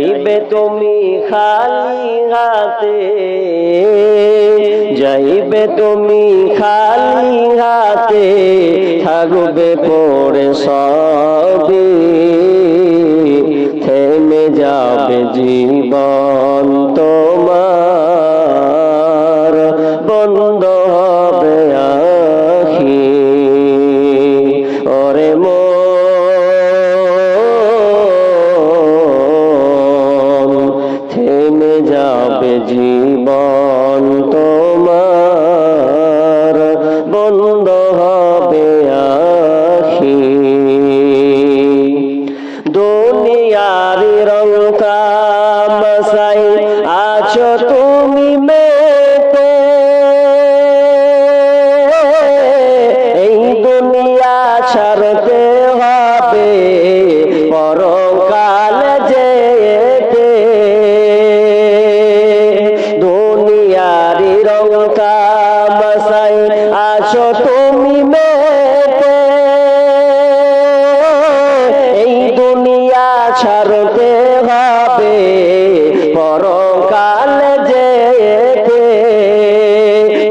যাইবে তুমি খালি হাতে যাইবে তুমি খালি হাতে থাকবে পরে সবে থেমে যাবে জীবন। জীবন তোমার আছো তুমি মেতে এই দুনিয়া ছাড়তে হবে পরকাল যেতে।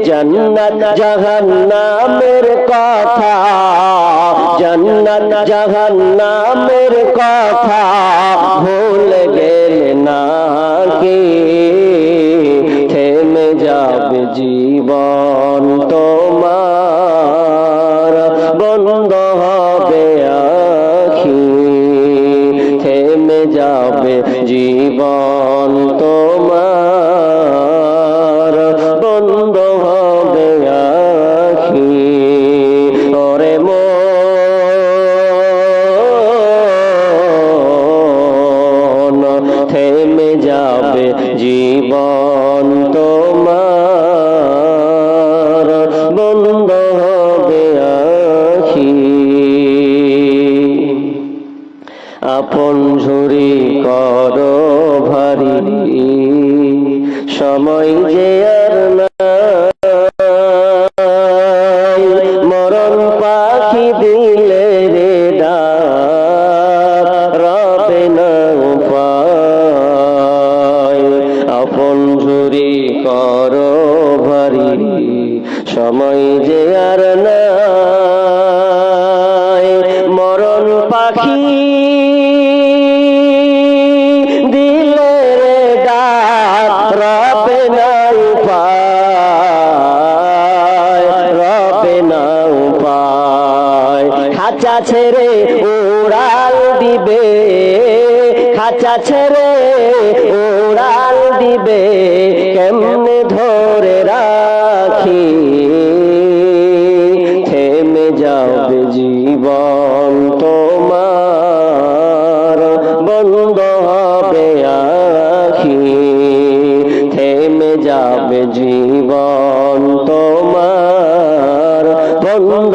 জন্নত জাহান্নামের কথা জন্নত জাহান্নামের হবে আপন ঝুরি কর ভারী সময় যে আর খাঁচা ছেড়ে উড়াল দিবে, খাঁচা ছেড়ে উড়াল দিবে, কেমনে ধরে রাখি? থেমে যাবে জীবন তোমার, বন্ধ হবে আখি। থেমে যাবে জীবন তোমার, বন্ধ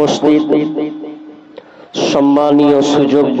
উপস্থিত সম্মানীয় সুযোগ